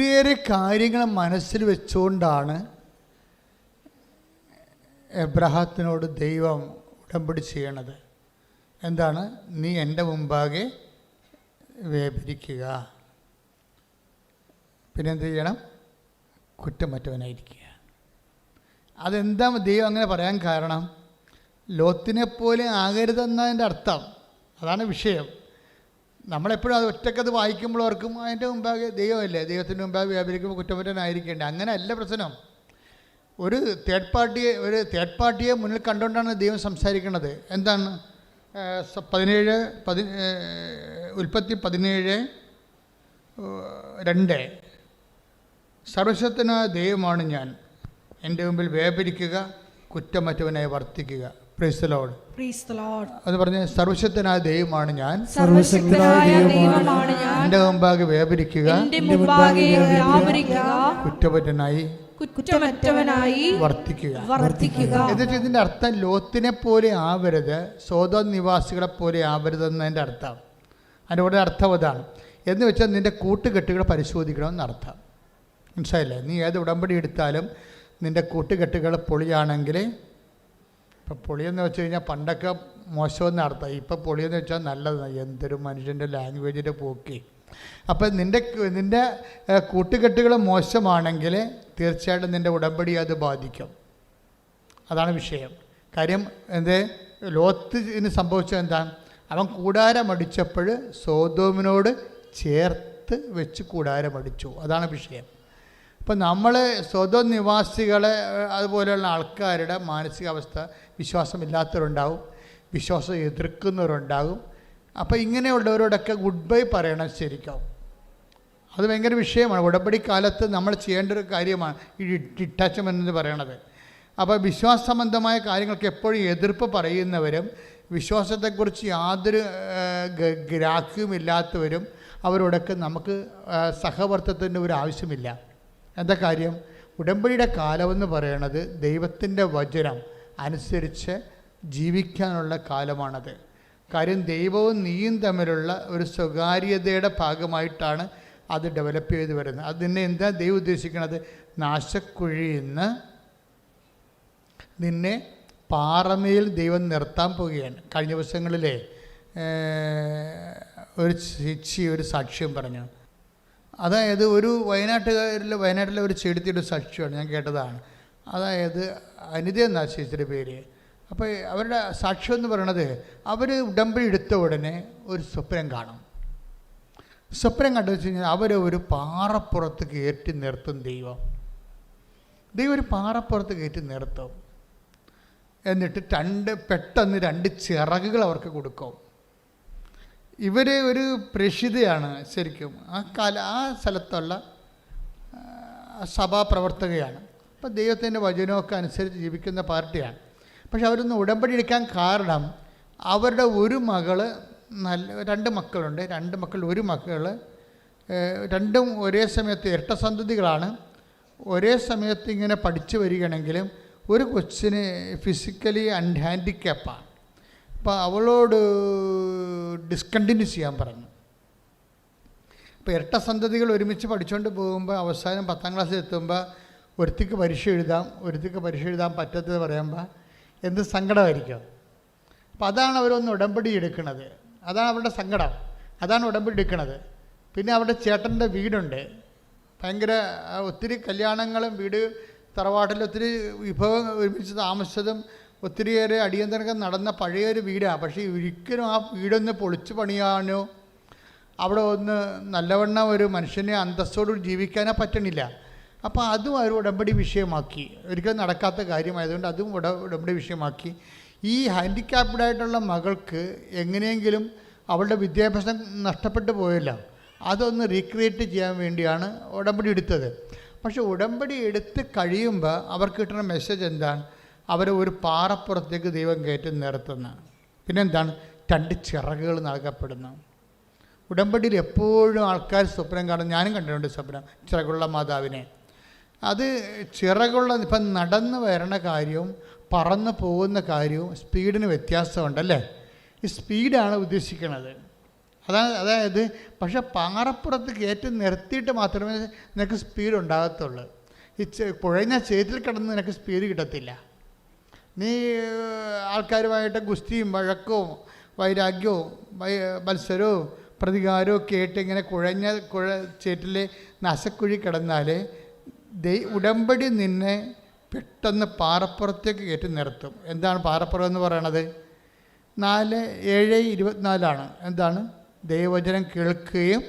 ഒത്തിരിയേറെ കാര്യങ്ങൾ മനസ്സിൽ വെച്ചുകൊണ്ടാണ് എബ്രഹാത്തിനോട് ദൈവം ഉടമ്പടി ചെയ്യണത്. എന്താണ്? നീ എന്റെ മുമ്പാകെ വേപരിക്കുക പിന്നെ എന്ത് ചെയ്യണം? കുറ്റമറ്റവനായിരിക്കുക. അതെന്താ ദൈവം അങ്ങനെ പറയാൻ കാരണം? ലോത്തിനെപ്പോലെ ആകരുതെന്നതിന്റെ അർത്ഥം. അതാണ് വിഷയം. നമ്മളെപ്പോഴും അത് ഒറ്റക്കത് വായിക്കുമ്പോൾ ഓർക്കും അതിന്റെ മുമ്പാകെ ദൈവമല്ലേ? ദൈവത്തിന്റെ മുമ്പാകെ വ്യാപരിക്കുമ്പോൾ കുറ്റമറ്റനായിരിക്കേണ്ട അങ്ങനെയല്ല പ്രശ്നം. ഒരു തേർഡ് പാർട്ടിയെ ഒരു തേർഡ് പാർട്ടിയെ മുന്നിൽ കണ്ടുകൊണ്ടാണ് ദൈവം സംസാരിക്കുന്നത്. എന്താണ്? പതിനേഴ് പതി ഉൽപ്പത്തി പതിനേഴ് രണ്ട്. സർവശക്തനായ ദൈവമാണ് ഞാൻ. എന്റെ മുമ്പിൽ വ്യാപരിക്കുക കുറ്റമറ്റവനായി വർത്തിക്കുക. അത് പറഞ്ഞ സർവശക്തനായ ദൈവമാണ് ഞാൻ. എന്റെ മുമ്പാകെ വ്യാപരിക്കുക കുറ്റപറ്റനായി കുറ്റമറ്റവനായി വർത്തിക്കുക. വർദ്ധിക്കുക എന്നിട്ട് ഇതിന്റെ അർത്ഥം ലോത്തിനെ പോലെ ആവരുത് സ്വതം നിവാസികളെ പോലെ ആവരുത് എന്നതിന്റെ അർത്ഥം. അതിന്റെ കൂടെ അർത്ഥം അതാണ്. എന്ന് വെച്ചാൽ നിന്റെ കൂട്ടുകെട്ടുകൾ പരിശോധിക്കണമെന്ന് അർത്ഥം മനസ്സിലായില്ലേ? നീ ഏത് ഉടമ്പടി എടുത്താലും നിന്റെ കൂട്ടുകെട്ടുകൾ പൊളിയാണെങ്കിൽ ഇപ്പം പൊളിയെന്ന് വെച്ച് കഴിഞ്ഞാൽ പണ്ടൊക്കെ മോശമെന്ന് അർത്ഥം. ഇപ്പം പൊളിയെന്ന് വെച്ചാൽ നല്ലതാണ് എന്തൊരു മനുഷ്യന്റെ ലാംഗ്വേജിന്റെ പോക്കി. അപ്പം നിന്റെ നിന്റെ കൂട്ടുകെട്ടുകൾ മോശമാണെങ്കിൽ തീർച്ചയായിട്ടും നിന്റെ ഉടമ്പടി അത് ബാധിക്കും. അതാണ് വിഷയം. കാര്യം എന്ത്? ലോത്തിന് സംഭവിച്ചത് എന്താ? അവൻ കൂടാരമടിച്ചപ്പോൾ സോതോമിനോട് ചേർത്ത് വെച്ച് കൂടാരമടിച്ചു അതാണ് വിഷയം. അപ്പം നമ്മൾ സ്വതം നിവാസികളെ അതുപോലെയുള്ള ആൾക്കാരുടെ മാനസികാവസ്ഥ വിശ്വാസമില്ലാത്തവരുണ്ടാവും വിശ്വാസം എതിർക്കുന്നവരുണ്ടാകും അപ്പോൾ ഇങ്ങനെയുള്ളവരോടൊക്കെ ഗുഡ് ബൈ പറയണം ശരിക്കും. അത് ഭയങ്കര വിഷയമാണ്. ഉടമ്പടി കാലത്ത് നമ്മൾ ചെയ്യേണ്ട ഒരു കാര്യമാണ് ഈ ഡിറ്റാച്ച്മെന്റ് എന്ന് പറയണത്. അപ്പോൾ വിശ്വാസ സംബന്ധമായ കാര്യങ്ങൾക്ക് എപ്പോഴും എതിർപ്പ് പറയുന്നവരും വിശ്വാസത്തെക്കുറിച്ച് യാതൊരു ഗ്രാഹ്യവും ഇല്ലാത്തവരും ഗ്രാഹ്യമില്ലാത്തവരും അവരോടൊക്കെ നമുക്ക് സഹവർത്തത്തിന്റെ ഒരു ആവശ്യമില്ല. എന്താ കാര്യം? ഉടമ്പടിയുടെ കാലമെന്ന് പറയണത് ദൈവത്തിന്റെ വചനം അനുസരിച്ച് ജീവിക്കാനുള്ള കാലമാണത്. കാര്യം ദൈവവും നീയും തമ്മിലുള്ള ഒരു സ്വകാര്യതയുടെ ഭാഗമായിട്ടാണ് അത് ഡെവലപ്പ് ചെയ്ത് വരുന്നത്. അതിനെ എന്താ ദൈവം ഉദ്ദേശിക്കുന്നത് നാശക്കുഴിയിൽ നിന്ന് നിന്നെ പാറമേൽ ദൈവം നിർത്താൻ പോവുകയാണ്. കഴിഞ്ഞ ദിവസങ്ങളിലെ ഒരു ചേച്ചി ഒരു സാക്ഷ്യം പറഞ്ഞു. അതായത് ഒരു വയനാട്ടുകാരിലെ വയനാട്ടിലെ ഒരു ചെടുത്തിയുടെ സാക്ഷിയാണ്. ഞാൻ കേട്ടതാണ്. അതായത് അനിത എന്നാ ചേച്ചിയുടെ പേര്? അപ്പോൾ അവരുടെ സാക്ഷ്യം എന്ന് പറയണത് അവർ ഉടമ്പടി എടുത്ത ഉടനെ ഒരു സ്വപ്നം കാണും. സ്വപ്നം കണ്ടു വെച്ച് കഴിഞ്ഞാൽ അവരെ ഒരു പാറപ്പുറത്ത് കയറ്റി നിർത്തും ദൈവം. ദൈവം ഒരു പാറപ്പുറത്ത് കയറ്റി നിർത്തും. എന്നിട്ട് രണ്ട് പെട്ടെന്ന് രണ്ട് ചിറകുകൾ അവർക്ക് കൊടുക്കും. ഇവർ ഒരു പ്രഷിതയാണ് ശരിക്കും. ആ കാല ആ സ്ഥലത്തുള്ള സഭാപ്രവർത്തകയാണ് അപ്പോൾ ദൈവത്തിന്റെ വചനമൊക്കെ അനുസരിച്ച് ജീവിക്കുന്ന പാർട്ടിയാണ്. പക്ഷെ അവരൊന്ന് ഉടമ്പടി എടുക്കാൻ കാരണം അവരുടെ ഒരു മകൾ നല്ല രണ്ട് മക്കളുണ്ട്. രണ്ട് മക്കൾ ഒരു മക്കൾ രണ്ടും ഒരേ സമയത്ത് ഇരട്ട സന്തതികളാണ്. ഒരേ സമയത്ത് ഇങ്ങനെ പഠിച്ചു വരികയാണെങ്കിലും ഒരു കൊച്ചിന് ഫിസിക്കലി അൺഹാൻഡിക്കാപ്പാണ്. അപ്പോൾ അവളോട് ഡിസ്കണ്ടിന്യൂ ചെയ്യാൻ പറഞ്ഞു. അപ്പോൾ ഇരട്ട സന്തതികൾ ഒരുമിച്ച് പഠിച്ചുകൊണ്ട് പോകുമ്പോൾ അവസാനം പത്താം ക്ലാസ്സിൽ എത്തുമ്പോൾ ഒരുത്തിക്ക് പരീക്ഷ എഴുതാം ഒരുത്തിക്ക് പരീക്ഷ എഴുതാൻ പറ്റത്തത് പറയുമ്പോൾ എന്ത് സങ്കടമായിരിക്കും? അപ്പോൾ അതാണ് അവരൊന്ന് ഉടമ്പടി എടുക്കുന്നത് അതാണ് അവരുടെ സങ്കടം. അതാണ് ഉടമ്പടി എടുക്കുന്നത് പിന്നെ അവരുടെ ചേട്ടന്റെ വീടുണ്ട്. ഭയങ്കര ഒത്തിരി കല്യാണങ്ങളും വീട് തറവാട്ടിൽ ഒത്തിരി വിഭവം ഒരുമിച്ച് താമസിച്ചതും ഒത്തിരിയേറെ അടിയന്തരങ്ങൾ നടന്ന പഴയൊരു വീടാണ് പക്ഷേ ഒരിക്കലും ആ വീടൊന്ന് പൊളിച്ചു പണിയാനോ അവിടെ ഒന്ന് നല്ലവണ്ണം ഒരു മനുഷ്യനെ അന്തസ്സോട് ജീവിക്കാനോ പറ്റണില്ല. അപ്പോൾ അതും അവർ ഉടമ്പടി വിഷയമാക്കി. ഒരിക്കലും നടക്കാത്ത കാര്യമായതുകൊണ്ട് അതും ഉട ഉടമ്പടി വിഷയമാക്കി. ഈ ഹാൻഡിക്യാപ്ഡ് ആയിട്ടുള്ള മകൾക്ക് എങ്ങനെയെങ്കിലും അവളുടെ വിദ്യാഭ്യാസം നഷ്ടപ്പെട്ടു പോയല്ലോ. അതൊന്ന് റീക്രിയേറ്റ് ചെയ്യാൻ വേണ്ടിയാണ് ഉടമ്പടി എടുത്തത്. പക്ഷേ ഉടമ്പടി എടുത്ത് കഴിയുമ്പോൾ അവർക്ക് കിട്ടുന്ന മെസ്സേജ് എന്താണ്? അവരെ ഒരു പാറപ്പുറത്തേക്ക് ദൈവം കയറ്റി പിന്നെ പിന്നെന്താണ്? രണ്ട് ചിറകുകൾ നൽകപ്പെടുന്നു. ഉടമ്പടിയിൽ എപ്പോഴും ആൾക്കാർ സ്വപ്നം കാണും. ഞാനും കണ്ടിട്ടുണ്ട് സ്വപ്നം ചിറകുള്ള മാതാവിനെ. അത് ചിറകുള്ള ഇപ്പം നടന്നു വരണ കാര്യവും പറന്നു പോകുന്ന കാര്യവും സ്പീഡിന് വ്യത്യാസമുണ്ടല്ലേ? ഈ സ്പീഡാണ് ഉദ്ദേശിക്കുന്നത്. അതാണ് അതായത് പക്ഷേ പാറപ്പുറത്ത് കയറ്റി നിർത്തിയിട്ട് മാത്രമേ നിനക്ക് സ്പീഡ് ഉണ്ടാകത്തുള്ളൂ ഈ കുഴഞ്ഞ ചേറ്റിൽ കിടന്ന് നിനക്ക് സ്പീഡ് കിട്ടത്തില്ല. നീ ആൾക്കാരുമായിട്ട് ഗുസ്തിയും വഴക്കവും വൈരാഗ്യവും മത്സരവും പ്രതികാരവും ഒക്കെ ആയിട്ട് ഇങ്ങനെ കുഴഞ്ഞ കുഴ ചേറ്റിൽ നശക്കുഴി കിടന്നാൽ ദൈ ഉടമ്പടി നിന്നെ പെട്ടെന്ന് പാറപ്പുറത്തേക്ക് കയറ്റി നിർത്തും. എന്താണ് പാറപ്പുറം എന്ന് പറയണത്? നാല് ഏഴ് ഇരുപത്തിനാലാണ്. എന്താണ്? ദൈവവചനം കേൾക്കുകയും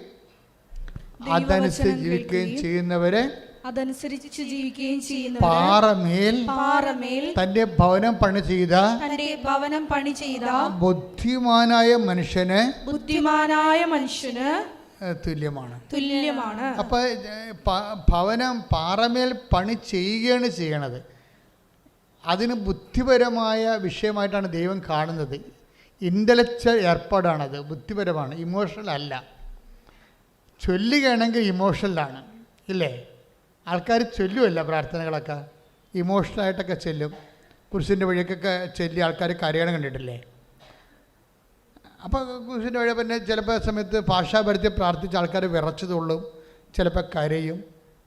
അതനുസരിച്ച് ജീവിക്കുകയും ചെയ്യുന്നവരെ അതനുസരിച്ച് ജീവിക്കുകയും ചെയ്യുന്നു പാറമേൽ പാറമേൽ തന്റെ ഭവനം പണി ചെയ്ത തന്റെ ഭവനം പണി ചെയ്ത ബുദ്ധിമാനായ മനുഷ്യന് ബുദ്ധിമാനായ മനുഷ്യന് തുല്യമാണ്. തുല്യമാണ്. അപ്പൊ ഭവനം പാറമേൽ പണി ചെയ്യുകയാണ് ചെയ്യണത്. അതിന് ബുദ്ധിപരമായ വിഷയമായിട്ടാണ് ദൈവം കാണുന്നത്. ഇന്റലക്ച്വൽ ഏർപ്പാടാണത്. ബുദ്ധിപരമാണ്. ഇമോഷണൽ അല്ല. ചൊല്ലുകയാണെങ്കിൽ ഇമോഷണലാണ്. ഇല്ലേ? ആൾക്കാർ ചൊല്ലുമല്ല പ്രാർത്ഥനകളൊക്കെ. ഇമോഷണലായിട്ടൊക്കെ ചെല്ലും. കുരിശിന്റെ വഴിയൊക്കെ ചൊല്ലി ആൾക്കാർ കരയണം കണ്ടിട്ടില്ലേ? അപ്പോൾ കുരിശിന്റെ വഴി പിന്നെ ചിലപ്പോൾ സമയത്ത് ഭാഷാപരത്തി പ്രാർത്ഥിച്ച് ആൾക്കാർ വിറച്ചു തുള്ളും ചിലപ്പോൾ കരയും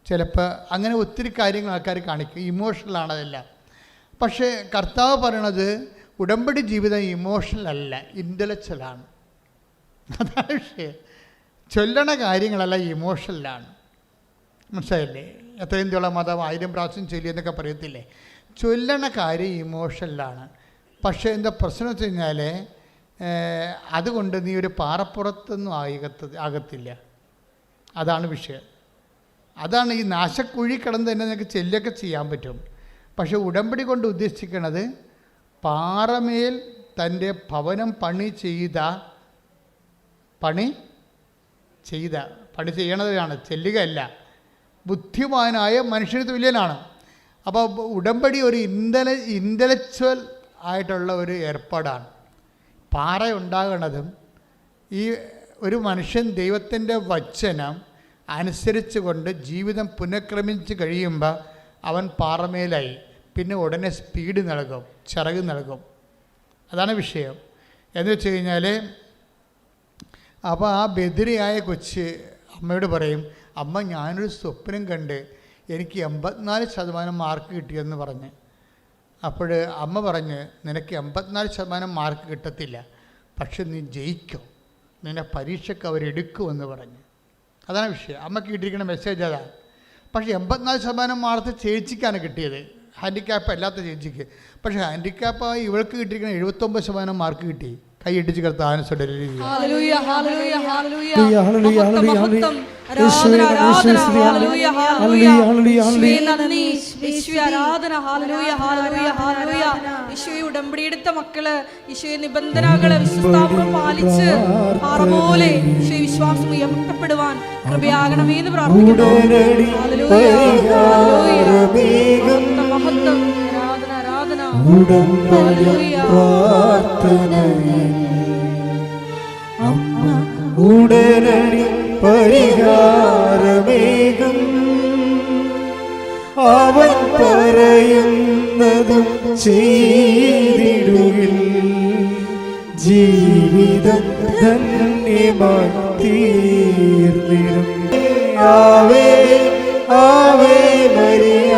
ചിലപ്പോൾ അങ്ങനെ ഒത്തിരി കാര്യങ്ങൾ ആൾക്കാർ കാണിക്കും. ഇമോഷണലാണ് പക്ഷേ കർത്താവ് പറയണത് ഉടമ്പടി ജീവിതം ഇമോഷണൽ അല്ല ഇന്റലക്ച്വലാണ് അതാണ് വിഷയം. ചൊല്ലണ കാര്യങ്ങളെല്ലാം ഇമോഷണലാണ് മനസ്സിലായില്ലേ? എത്രയും തീയുള്ള മതം ആയിരം പ്രാവശ്യം ചൊല്ലി എന്നൊക്കെ പറയത്തില്ലേ? ചൊല്ലണ കാര്യം ഇമോഷണലാണ് പക്ഷേ എന്താ പ്രശ്നം വെച്ച് കഴിഞ്ഞാൽ അതുകൊണ്ട് നീ ഒരു പാറപ്പുറത്തൊന്നും ആകത്ത ആകത്തില്ല. അതാണ് വിഷയം. അതാണ് ഈ നാശക്കുഴി കിടന്ന് തന്നെ നിനക്ക് ചെല്ലൊക്കെ ചെയ്യാൻ പറ്റും. പക്ഷെ ഉടമ്പടി കൊണ്ട് ഉദ്ദേശിക്കണത് പാറമേൽ തന്റെ ഭവനം പണി ചെയ്ത പണി ചെയ്ത പണി ചെയ്യണതാണ് ചെല്ലുകയല്ല. ബുദ്ധിമാനായ മനുഷ്യന് തുല്യനാണ് അപ്പോൾ ഉടമ്പടി ഒരു ഇന്റല ഇന്റലക്ച്വൽ ആയിട്ടുള്ള ഒരു ഏർപ്പാടാണ്. പാറ ഉണ്ടാകുന്നതും ഈ ഒരു മനുഷ്യൻ ദൈവത്തിന്റെ വചനം അനുസരിച്ച് കൊണ്ട് ജീവിതം പുനഃക്രമിച്ച് കഴിയുമ്പോൾ അവൻ പാറമേലായി. പിന്നെ ഉടനെ സ്പീഡ് നൽകും ചിറക് നൽകും. അതാണ് വിഷയം. എന്ന് വെച്ച് കഴിഞ്ഞാൽ അപ്പോൾ ആ ബദിരിയായ കൊച്ച് അമ്മയോട് പറയും അമ്മ ഞാനൊരു സ്വപ്നം കണ്ട് എനിക്ക് എൺപത്തിനാല് ശതമാനം മാർക്ക് കിട്ടിയെന്ന് പറഞ്ഞ്. അപ്പോൾ അമ്മ പറഞ്ഞ് നിനക്ക് എൺപത്തിനാല് ശതമാനം മാർക്ക് കിട്ടത്തില്ല പക്ഷെ നീ ജയിക്കും. നിന്നെ പരീക്ഷയ്ക്ക് അവരെടുക്കുമെന്ന് പറഞ്ഞ്. അതാണ് വിഷയം. അമ്മയ്ക്ക് കിട്ടിയിരിക്കുന്ന മെസ്സേജ് അതാണ് പക്ഷേ എൺപത്തിനാല് ശതമാനം മാർക്ക് ചേച്ചിക്കാണ് കിട്ടിയത്. ഹാൻഡിക്യാപ്പ് അല്ലാത്ത ചേച്ചിക്ക്. പക്ഷേ ഹാൻഡിക്യാപ്പായി ഇവൾക്ക് കിട്ടിയിരിക്കുന്ന എഴുപത്തൊമ്പത് ശതമാനം മാർക്ക് കിട്ടി. കൈയിടിച്ച് കർത്താവിനെ ഉടമ്പടിയെടുത്ത മക്കൾ ഈശോയെ നിബന്ധനകൾ പാലിച്ച് പാറപോലെ ഈശോ വിശ്വാസം ഉയർത്തപ്പെടുവാൻ കൃപയാകണമേന്ന് പ്രാർത്ഥിക്കുന്നു. മഹത്വം, ഉടമ്പടി. പ്രാർത്ഥനയിൽ അമ്മ ഉടനടി പരിഹാരമേകും അവൻ പറയുന്നതും ചെയ്തിടുകിൽ ജീവിതം ധന്യമായി ആവേ ആവേ മരിയ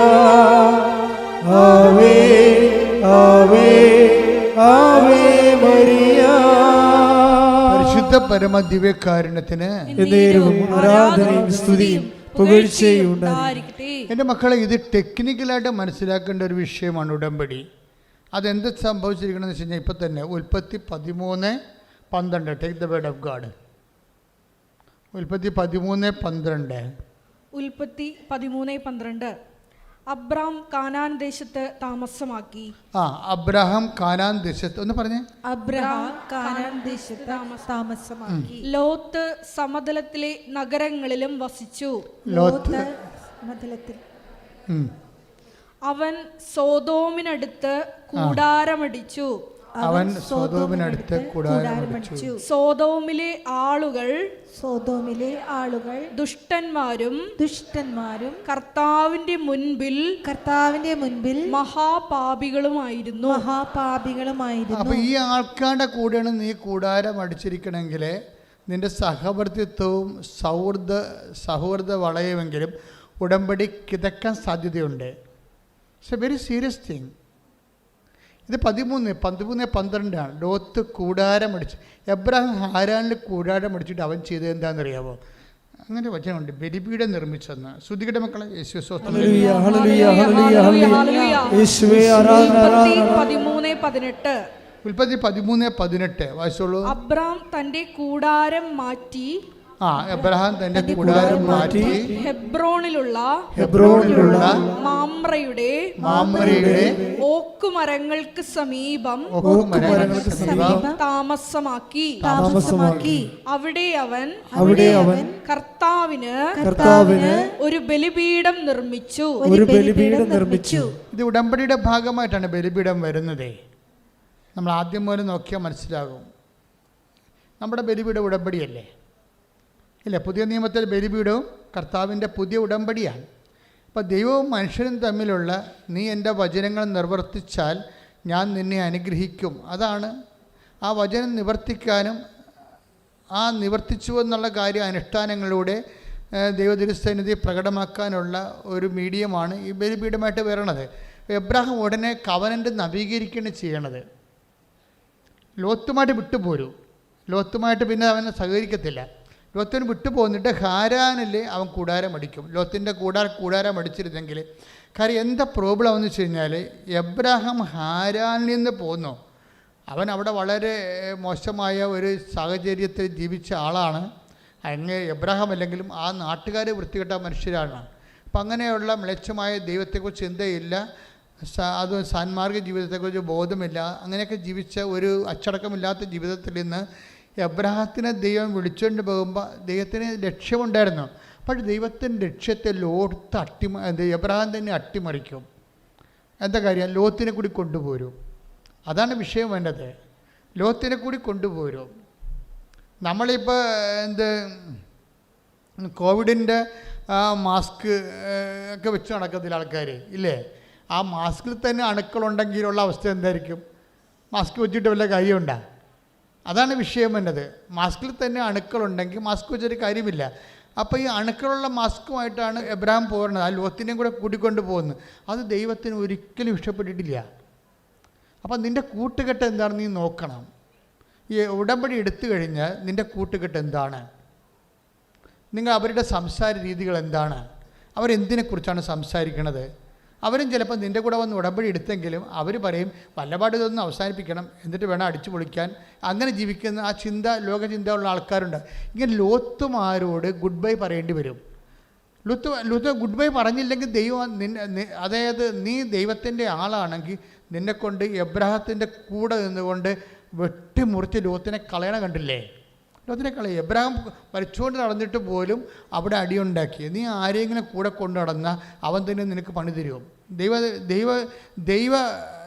പരിശുദ്ധ പരമ ദിവ്യകാരുണ്യത്തിന് ആരാധനയും സ്തുതിയും പുകഴ്ചയും എന്റെ മക്കളെ ഇത് ടെക്നിക്കലായിട്ട് മനസ്സിലാക്കേണ്ട ഒരു വിഷയമാണ് ഉടമ്പടി. അതെന്ത് സംഭവിച്ചിരിക്കണമെന്ന് വെച്ച് കഴിഞ്ഞാൽ ഇപ്പം തന്നെ ഉൽപ്പത്തി പതിമൂന്ന് പന്ത്രണ്ട്. Take the word of God ഉൽപ്പത്തി പതിമൂന്ന് പന്ത്രണ്ട്. ഉൽപ്പത്തി പതിമൂന്ന് പന്ത്രണ്ട്. അബ്രാം കാനാൻ ദേശത്ത് താമസമാക്കി. ആ അബ്രഹാം കാനാൻ ദേശത്ത് ഒന്ന് പറഞ്ഞേ. അബ്രഹാം കാനാൻ ദേശത്ത് താമസമാക്കി. ലോത്ത് സമതലത്തിലെ നഗരങ്ങളിലും വസിച്ചു. ലോത്ത് സമതലത്തിൽ. അവൻ സോതോമിനടുത്ത് കൂടാരമടിച്ചു. അവൻ സോതോമിനടുത്ത് കൂടാരമടിച്ചു സോതോമിലെ ആളുകൾ സോതോമിലെ ആളുകൾ ദുഷ്ടന്മാരും ദുഷ്ടന്മാരും കർത്താവിന്റെ മുൻപിൽ കർത്താവിന്റെ മുൻപിൽ മഹാപാപികളുമായിരുന്നു. മഹാപാപികളുമായിരുന്നു. അപ്പൊ ഈ ആൾക്കാരുടെ കൂടെയാണ് നീ കൂടാരം അടിച്ചിരിക്കണമെങ്കിൽ നിന്റെ സഹവർത്തിത്വവും സൗഹൃദ സൗഹൃദ വളയുമെങ്കിലും ഉടമ്പടി കിതക്കാൻ സാധ്യതയുണ്ട്. It's a very serious thing ഇത് പതിമൂന്ന് പതിമൂന്ന് പന്ത്രണ്ടാണ്. ലോത്ത് കൂടാരമടിച്ച് എബ്രാഹിം ഹാരാനിൽ കൂടാരമടിച്ചിട്ട് അവൻ ചെയ്തത് എന്താണെന്നറിയാമോ അങ്ങനെ വചനമുണ്ട്. ബലിപീഠം നിർമ്മിച്ചെന്ന്. ശ്രുതികയുടെ മക്കളെ ഉൽപ്പത്തി പതിമൂന്ന് പതിനെട്ട്. വായിച്ചോളൂ. അബ്രാം തന്റെ കൂടാരം മാറ്റി ആ എബ്രഹാം തന്റെ കൂടാരം മാറ്റി ഹെബ്രോണിലുള്ള ഹെബ്രോണിലുള്ള മാമ്രയുടെ ഓക്ക് ഓക്കുമരങ്ങൾക്ക് സമീപം മരങ്ങൾക്ക് സമീപം താമസമാക്കി. താമസമാക്കി. അവിടെ അവൻ അവിടെ അവൻ കർത്താവിന് കർത്താവിന് ഒരു ബലിപീഠം നിർമ്മിച്ചു. ഒരു ബലിപീഠം നിർമ്മിച്ചു. ഇത് ഉടമ്പടിയുടെ ഭാഗമായിട്ടാണ് ബലിപീഠം വരുന്നത്. നമ്മൾ ആദ്യം മുതൽ നോക്കിയാൽ മനസ്സിലാകും. നമ്മുടെ ബലിപീഠം ഉടമ്പടിയല്ലേ? ഇല്ല പുതിയ നിയമത്തിൽ ബലിപീഠവും കർത്താവിന്റെ പുതിയ ഉടമ്പടിയാണ്. അപ്പോൾ ദൈവവും മനുഷ്യനും തമ്മിലുള്ള നീ എന്റെ വചനങ്ങൾ നിർവർത്തിച്ചാൽ ഞാൻ നിന്നെ അനുഗ്രഹിക്കും. അതാണ് ആ വചനം നിവർത്തിക്കാനും ആ നിവർത്തിച്ചു എന്നുള്ള കാര്യം അനുഷ്ഠാനങ്ങളിലൂടെ ദൈവദുരുസ്ഥനിധി പ്രകടമാക്കാനുള്ള ഒരു മീഡിയമാണ് ഈ ബലിപീഠമായിട്ട് വരണത്. എബ്രാഹിം ഉടനെ കവനന്റ് നവീകരിക്കുകയാണ് ചെയ്യണത്. ലോത്തുമായിട്ട് വിട്ടുപോരൂ. ലോത്തുമായിട്ട് പിന്നെ അവനെ സഹകരിക്കത്തില്ല. ലോത്തിന് വിട്ടുപോന്നിട്ട് ഹാരാനിൽ അവൻ കൂടാരം അടിക്കും. ലോത്തിന്റെ കൂടാര കൂടാരം അടിച്ചിരുന്നെങ്കിൽ കാര്യം എന്താ പ്രോബ്ലം എന്ന് വെച്ച് കഴിഞ്ഞാൽ എബ്രാഹാം ഹാരാനിൽ നിന്ന് പോന്നു. അവൻ അവിടെ വളരെ മോശമായ ഒരു സാഹചര്യത്തിൽ ജീവിച്ച ആളാണ്. അങ്ങ് എബ്രാഹാം അല്ലെങ്കിലും ആ നാട്ടുകാരെ വൃത്തികെട്ട മനുഷ്യരാണ്. അപ്പം അങ്ങനെയുള്ള മ്ലേച്ഛമായ ദൈവത്തെക്കുറിച്ച് ചിന്തയില്ല. അത് സാൻമാർഗ ജീവിതത്തെക്കുറിച്ച് ബോധമില്ല. അങ്ങനെയൊക്കെ ജീവിച്ച ഒരു അച്ചടക്കമില്ലാത്ത ജീവിതത്തിൽ നിന്ന് എബ്രാഹത്തിനെ ദൈവം വിളിച്ചുകൊണ്ട് പോകുമ്പോൾ ദൈവത്തിന് ലക്ഷ്യമുണ്ടായിരുന്നു. പക്ഷേ ദൈവത്തിന്റെ ലക്ഷ്യത്തെ ലോത്ത് എബ്രഹാം എബ്രാഹാം തന്നെ അട്ടിമറിക്കും. എന്താ കാര്യം? ലോത്തിനെ കൂടി കൊണ്ടുപോരും. അതാണ് വിഷയം വേണ്ടത്. ലോത്തിനെ കൂടി കൊണ്ടുപോരും. നമ്മളിപ്പോൾ എന്ത് കോവിഡിന്റെ മാസ്ക് ഒക്കെ വെച്ച് നടക്കത്തില്ല ആൾക്കാർ ഇല്ലേ? ആ മാസ്കിൽ തന്നെ അണുക്കളുണ്ടെങ്കിലുള്ള അവസ്ഥ എന്തായിരിക്കും? മാസ്ക് വെച്ചിട്ട് വല്ല കാര്യമുണ്ടോ? അതാണ് വിഷയം എന്നത് മാസ്കിൽ തന്നെ അണുക്കളുണ്ടെങ്കിൽ മാസ്ക് വെച്ചൊരു കാര്യമില്ല. അപ്പോൾ ഈ അണുക്കളുള്ള മാസ്കുമായിട്ടാണ് എബ്രാം പോകുന്നത് ആ ലോത്തിനെയും കൂടെ കൂട്ടിക്കൊണ്ട് പോകുന്നത്. അത് ദൈവത്തിന് ഒരിക്കലും ഇഷ്ടപ്പെട്ടിട്ടില്ല. അപ്പം നിന്റെ കൂട്ടുകെട്ട് എന്താണെന്ന് നീ നോക്കണം. ഈ ഉടമ്പടി എടുത്തു കഴിഞ്ഞാൽ നിന്റെ കൂട്ടുകെട്ട് എന്താണ്? നിങ്ങൾ അവരുടെ സംസാര രീതികൾ എന്താണ്? അവരെന്തിനെക്കുറിച്ചാണ് സംസാരിക്കണത് അവരും ചിലപ്പോൾ നിന്റെ കൂടെ വന്ന് ഉടമ്പടി എടുത്തെങ്കിലും അവർ പറയും വല്ലപാട് ഇതൊന്ന് അവസാനിപ്പിക്കണം. എന്നിട്ട് വേണം അടിച്ചു പൊളിക്കാൻ. അങ്ങനെ ജീവിക്കുന്ന ആ ചിന്ത ലോകചിന്ത ഉള്ള ആൾക്കാരുണ്ട്. ഇങ്ങനെ ലോത്തുമാരോട് ഗുഡ് ബൈ പറയേണ്ടി വരും. ലുത്ത് ലുത്ത് ഗുഡ് ബൈ പറഞ്ഞില്ലെങ്കിൽ ദൈവം നിന്നെ അതായത് നീ ദൈവത്തിന്റെ ആളാണെങ്കിൽ നിന്നെക്കൊണ്ട് എബ്രാഹത്തിന്റെ കൂടെ നിന്നുകൊണ്ട് വെട്ടിമുറിച്ച് ലോത്തിനെ കളയണ കണ്ടില്ലേ? ലോത്തിനെ കളയും എബ്രാഹിം വരച്ചുകൊണ്ട് നടന്നിട്ട് പോലും അവിടെ അടിയുണ്ടാക്കി. നീ ആരെങ്കിലും കൂടെ കൊണ്ടു നടന്ന അവൻ തന്നെ നിനക്ക് പണി തരുമോ ദൈവ ദൈവ ദൈവ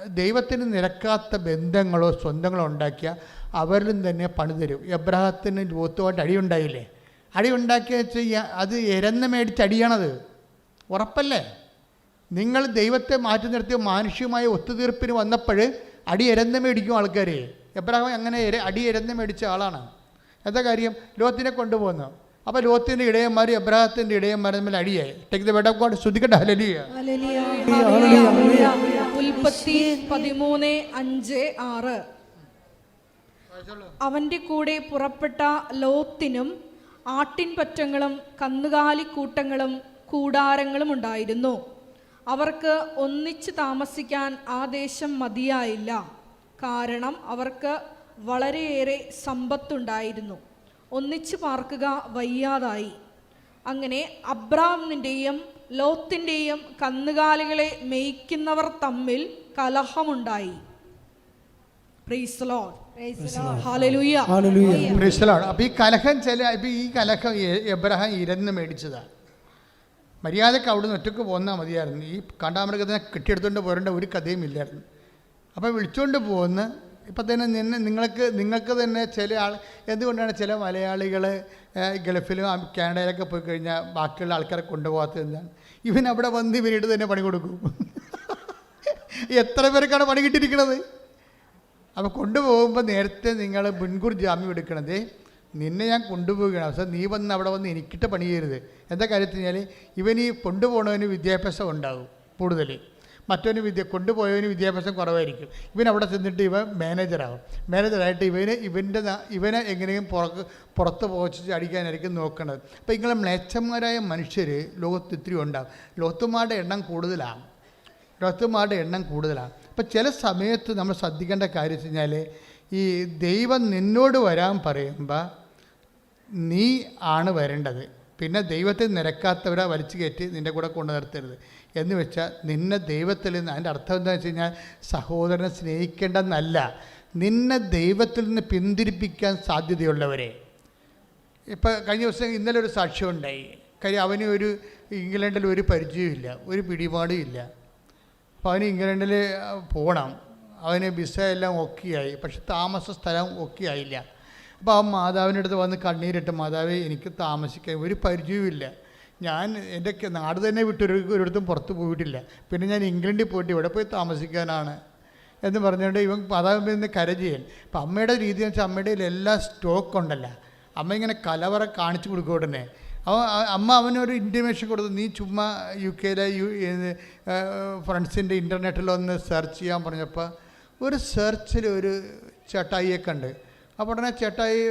ദൈവത്തിന് നിരക്കാത്ത ബന്ധങ്ങളോ സ്വന്തങ്ങളോ ഉണ്ടാക്കിയ അവരിലും തന്നെ പണി തരും. എബ്രാഹത്തിന് ലോത്തുമായിട്ട് അടിയുണ്ടായില്ലേ? അടി ഉണ്ടാക്കിയ വെച്ച് ഈ- അത് എരന്ന് മേടിച്ച് അടിയാണത്. ഉറപ്പല്ലേ? നിങ്ങൾ ദൈവത്തെ മാറ്റി നിർത്തിയ മാനുഷികമായ ഒത്തുതീർപ്പിന് വന്നപ്പോൾ അടി എരന്ന് മേടിക്കും ആൾക്കാർ എബ്രഹാം അങ്ങനെ അടി എരന്ന് മേടിച്ച ആളാണ്. എന്താ കാര്യം? ലോത്തിനെ കൊണ്ടുപോകുന്നു അപ്പോൾ ലോത്തിന്റെ ഇടയന്മാരും എബ്രാഹത്തിന്റെ ഇടയന്മാരും തമ്മിൽ അടിയായി. Take the word of God ശ്രദ്ധിക്കട്ടെ. Hallelujah ഉൽപ്പത്തി പതിമൂന്ന് അഞ്ച് ആറ്. അവന്റെ കൂടെ പുറപ്പെട്ട ലോത്തിനും ആട്ടിൻപറ്റങ്ങളും കന്നുകാലിക്കൂട്ടങ്ങളും കൂടാരങ്ങളും ഉണ്ടായിരുന്നു. അവർക്ക് ഒന്നിച്ച് താമസിക്കാൻ ആ ദേശം മതിയായില്ല. കാരണം അവർക്ക് വളരെയേറെ സമ്പത്തുണ്ടായിരുന്നു. ഒന്നിച്ചു പാർക്കുക വയ്യാതായി. അങ്ങനെ അബ്രാമിന്റെയും ലോത്തിന്റെയും കന്നുകാലികളെ മേയ്ക്കുന്നവർ തമ്മിൽ കലഹമുണ്ടായി. അപ്പൊ ഈ കലഹം ചില ഇപ്പോൾ ഈ കലഹം എബ്രഹാം ഇരന്ന് മേടിച്ചതാ. മര്യാദയ്ക്ക് അവിടുന്ന് ഒറ്റയ്ക്ക് പോന്നാൽ മതിയായിരുന്നു. ഈ കാണ്ടാമൃഗത്തിനെ കെട്ടിയെടുത്തുകൊണ്ട് പോരേണ്ട ഒരു കഥയും ഇല്ലായിരുന്നു. അപ്പോൾ വിളിച്ചുകൊണ്ട് പോകുന്ന ഇപ്പം തന്നെ നിന്നെ നിങ്ങൾക്ക് നിങ്ങൾക്ക് തന്നെ ചില ആൾ എന്തുകൊണ്ടാണ് ചില മലയാളികൾ ഗൾഫിലും കാനഡയിലൊക്കെ പോയി കഴിഞ്ഞാൽ ബാക്കിയുള്ള ആൾക്കാരെ കൊണ്ടുപോകാത്തത് എന്താണ്? ഇവൻ അവിടെ വന്ന് ഇവനിട്ട് തന്നെ പണി കൊടുക്കും. എത്ര പേർക്കാണ് പണി കിട്ടിയിരിക്കുന്നത് അപ്പോൾ കൊണ്ടുപോകുമ്പോൾ നേരത്തെ നിങ്ങൾ മുൻകൂർ ജാമ്യം എടുക്കണത് നിന്നെ ഞാൻ കൊണ്ടുപോവുകയാണ്. അവസാനം നീ വന്ന് അവിടെ വന്ന് എനിക്കിട്ട് പണി ചെയ്യരുത് എന്താ കാര്യത്തിൽ കഴിഞ്ഞാൽ ഇവൻ ഈ കൊണ്ടുപോകണവന് വിദ്യാഭ്യാസം ഉണ്ടാകും കൂടുതൽ മറ്റവന് വിദ്യ കൊണ്ടുപോയവന് വിദ്യാഭ്യാസം കുറവായിരിക്കും. ഇവൻ അവിടെ ചെന്നിട്ട് ഇവൻ മാനേജറാകും മാനേജറായിട്ട് ഇവന് ഇവന്റെ ഇവനെ എങ്ങനെയും പുറത്ത് പുറത്ത് പോച്ച് അടിക്കാനായിരിക്കും നോക്കുന്നത് അപ്പോൾ ഇങ്ങനെ മ്ലേച്ഛന്മാരായ മനുഷ്യർ ലോകത്ത് ഇത്തിരി ഉണ്ടാകും ലോകത്തുമാരുടെ എണ്ണം കൂടുതലാണ്. ലോകത്തുമാരുടെ എണ്ണം കൂടുതലാണ്. അപ്പോൾ ചില സമയത്ത് നമ്മൾ ശ്രദ്ധിക്കേണ്ട കാര്യം വെച്ച് കഴിഞ്ഞാൽ ഈ ദൈവം നിന്നോട് വരാൻ പറയുമ്പോൾ നീ ആണ് വരേണ്ടത്. പിന്നെ ദൈവത്തെ നിരക്കാത്തവരെ വലിച്ചു കയറ്റി നിന്റെ കൂടെ കൊണ്ടു നിർത്തരുത്. എന്ന് വെച്ചാൽ നിന്നെ ദൈവത്തിൽ നിന്ന് അതിന്റെ അർത്ഥം എന്താണെന്ന് വെച്ച് കഴിഞ്ഞാൽ സഹോദരനെ സ്നേഹിക്കേണ്ടെന്നല്ല നിന്നെ ദൈവത്തിൽ നിന്ന് പിന്തിരിപ്പിക്കാൻ സാധ്യതയുള്ളവരെ. ഇപ്പോൾ കഴിഞ്ഞ ദിവസം ഇന്നലെ ഒരു സാക്ഷ്യം ഉണ്ടായി. കാര്യം അവന് ഒരു ഇംഗ്ലണ്ടിൽ ഒരു പരിചയമില്ല ഒരു പിടിപാടും ഇല്ല. അപ്പോൾ അവന് ഇംഗ്ലണ്ടിൽ പോകണം അവന് വിസ എല്ലാം ഒക്കെയായി പക്ഷെ താമസ സ്ഥലം ഒക്കെ ആയില്ല. അപ്പോൾ ആ മാതാവിന്റെ അടുത്ത് വന്ന് കണ്ണീരിട്ട് മാതാവ് എനിക്ക് താമസിക്കാൻ ഒരു പരിചയവുമില്ല ഞാൻ എന്റെ നാട് തന്നെ വിട്ടൊരു ഒരിടത്തും പുറത്ത് പോയിട്ടില്ല. പിന്നെ ഞാൻ ഇംഗ്ലണ്ടിൽ പോയിട്ട് ഇവിടെ പോയി താമസിക്കാനാണ്? എന്ന് പറഞ്ഞുകൊണ്ട് ഇവൻ മാതാവിൽ നിന്ന് കരചെയ്യൻ അപ്പം അമ്മയുടെ രീതി വെച്ചാൽ അമ്മയുടെ എല്ലാ സ്റ്റോക്ക് ഉണ്ടല്ലോ. അമ്മ ഇങ്ങനെ കലവറ കാണിച്ചു കൊടുക്കും ഉടനെ അമ്മ അവനൊരു ഇന്റിമേഷൻ കൊടുത്തു. നീ ചുമ്മാ യു കെയിലെ യു ഫ്രണ്ട്സിന്റെ ഇന്റർനെറ്റിൽ ഒന്ന് സെർച്ച് ചെയ്യാൻ പറഞ്ഞപ്പോൾ ഒരു സെർച്ചിൽ ഒരു ചട്ടായിയൊക്കെ കണ്ട് അപ്പോൾ ഉടനെ ചേട്ടായി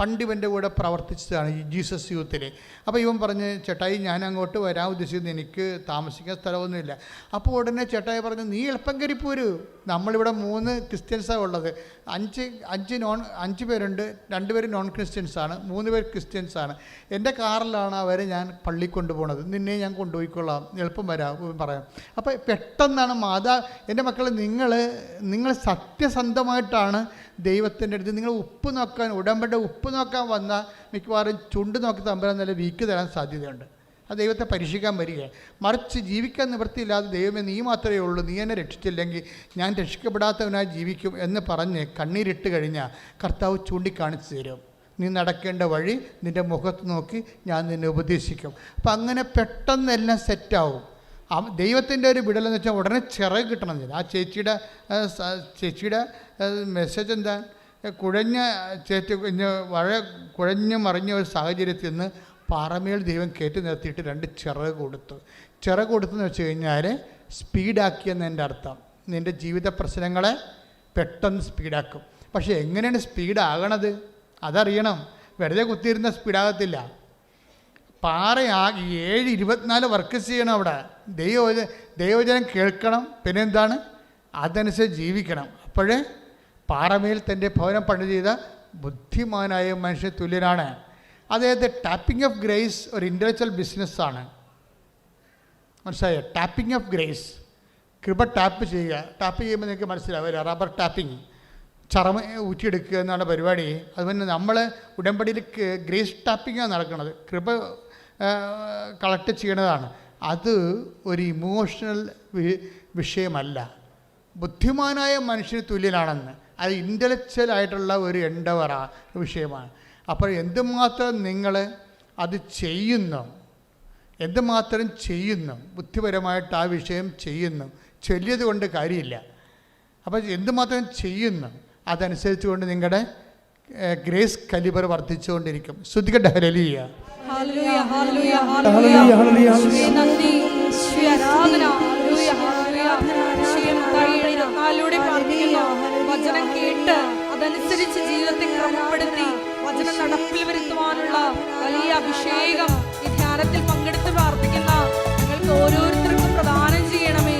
പണ്ട് ഇവന്റെ കൂടെ പ്രവർത്തിച്ചതാണ് ഈ ജീസസ് യൂത്തിൽ അപ്പോൾ ഇവൻ പറഞ്ഞ് ചേട്ടായി ഞാൻ അങ്ങോട്ട് വരാൻ ഉദ്ദേശിക്കുന്നു എനിക്ക് താമസിക്കാൻ സ്ഥലമൊന്നുമില്ല. അപ്പോൾ ഉടനെ ചേട്ടായി പറഞ്ഞു നീ എളുപ്പം കയറി പോരൂ നമ്മളിവിടെ മൂന്ന് ക്രിസ്ത്യൻസാണ് ഉള്ളത്. അഞ്ച് അഞ്ച് നോൺ അഞ്ച് പേരുണ്ട്. രണ്ട് പേര് നോൺ ക്രിസ്ത്യൻസാണ്. മൂന്ന് പേർ ക്രിസ്ത്യൻസാണ്. എന്റെ കാറിലാണ് അവരെ ഞാൻ പള്ളി കൊണ്ടുപോകുന്നത് നിന്നെ ഞാൻ കൊണ്ടുപോയിക്കൊള്ളാം. എളുപ്പം വരാം പറയാം. അപ്പോൾ പെട്ടെന്നാണ് മാതാ എന്റെ മക്കൾ നിങ്ങൾ നിങ്ങൾ സത്യസന്ധമായിട്ടാണ് ദൈവത്തിന്റെ അടുത്ത് നിങ്ങൾ ഉപ്പ് നോക്കാൻ ഉടമ്പടി ഉപ്പ് നോക്കാൻ വന്നാൽ മിക്കവാറും ചുണ്ട് നോക്കി തമ്പരാൻ നല്ല വീക്ക് തരാൻ സാധ്യതയുണ്ട്. ആ ദൈവത്തെ പരീക്ഷിക്കാൻ വരിക. മറിച്ച് ജീവിക്കാൻ നിവൃത്തിയില്ലാതെ ദൈവമേ നീ മാത്രമേ ഉള്ളൂ. നീ എന്നെ രക്ഷിച്ചില്ലെങ്കിൽ ഞാൻ രക്ഷിക്കപ്പെടാത്തവനായി ജീവിക്കും എന്ന് പറഞ്ഞ് കണ്ണീരിട്ട് കഴിഞ്ഞാൽ കർത്താവ് ചൂണ്ടിക്കാണിച്ചു തരും. നീ നടക്കേണ്ട വഴി നിന്റെ മുഖത്ത് നോക്കി ഞാൻ നിന്നെ ഉപദേശിക്കും. അപ്പം അങ്ങനെ പെട്ടെന്നെല്ലാം സെറ്റാവും ദൈവത്തിന്റെ ഒരു വിടലെന്ന് വെച്ചാൽ ഉടനെ ചിറക് കിട്ടണം. ആ ചേച്ചിയുടെ ചേച്ചിയുടെ മെസ്സേജ് എന്താ? കുഴഞ്ഞ കുഞ്ഞ് വഴ കുഴഞ്ഞു മറിഞ്ഞ ഒരു സാഹചര്യത്തിൽ നിന്ന് പാറമേൽ ദൈവം കയറ്റി നിർത്തിയിട്ട് രണ്ട് ചിറക് കൊടുത്തു. ചിറക് കൊടുത്തെന്ന് വെച്ച് കഴിഞ്ഞാൽ സ്പീഡാക്കിയെന്ന് എന്റെ അർത്ഥം. നിന്റെ ജീവിത പ്രശ്നങ്ങളെ പെട്ടെന്ന് സ്പീഡാക്കും. പക്ഷേ എങ്ങനെയാണ് സ്പീഡാകണത്? അതറിയണം. വെറുതെ കുത്തിയിരുന്ന സ്പീഡാകത്തില്ല. പാറയാ ഏഴ് ഇരുപത്തിനാല് വർക്ക് ചെയ്യണം അവിടെ. ദൈവവച ദൈവവചനം കേൾക്കണം. പിന്നെ എന്താണ് അതനുസരിച്ച് ജീവിക്കണം. അപ്പോഴേ പാറമേൽ തന്റെ ഭവനം പണി ചെയ്ത ബുദ്ധിമാനായ മനുഷ്യ തുല്യനാണ്. അതായത് ടാപ്പിംഗ് ഓഫ് ഗ്രേസ് ഒരു ഇന്റലക്ച്വൽ ബിസിനസ്സാണ്. മനസ്സിലായോ? Tapping of grace. കൃപ ടാപ്പ് ചെയ്യുക. ടാപ്പ് ചെയ്യുമ്പോൾ നിങ്ങൾക്ക് മനസ്സിലാവില്ല റബ്ബർ ടാപ്പിംഗ്. ചറമ ഊറ്റിയെടുക്കുക എന്നാണ് പരിപാടി. അതുപോലെ നമ്മൾ ഉടമ്പടിയിൽ ഗ്രേസ് ടാപ്പിംഗാണ് നടക്കുന്നത്. കൃപ കളക്ട് ചെയ്യണതാണ്. അത് ഒരു ഇമോഷണൽ വിഷയമല്ല. ബുദ്ധിമാനായ മനുഷ്യന് തുല്യനാണെന്ന്. അത് ഇന്റലക്ച്വൽ ആയിട്ടുള്ള ഒരു എൻഡവറ വിഷയമാണ്. അപ്പോൾ എന്തുമാത്രം നിങ്ങൾ അത് ചെയ്യുന്നു? എന്തുമാത്രം ചെയ്യുന്നു? ബുദ്ധിപരമായിട്ട് ആ വിഷയം ചെയ്യുന്നു. ചൊല്ലിയത് കൊണ്ട് കാര്യമില്ല. അപ്പോൾ എന്തുമാത്രം ചെയ്യുന്നു? അതനുസരിച്ച് കൊണ്ട് നിങ്ങളുടെ ഗ്രേസ് കലിബർ വർദ്ധിച്ചുകൊണ്ടിരിക്കും. ശ്രുതികട്ടെ ഹരലിയ വചനം കേട്ട് അതനുസരിച്ച് ജീവിതത്തെ ക്രമപ്പെടുത്തി വചനം നടപ്പിൽ വരുത്തുവാനുള്ള വലിയ അഭിഷേകം ഈ ധ്യാനത്തിൽ പങ്കെടുത്ത് പ്രാർത്ഥിക്കുന്ന നിങ്ങൾക്ക് ഓരോരുത്തർക്കും പ്രദാനം ചെയ്യണമേ.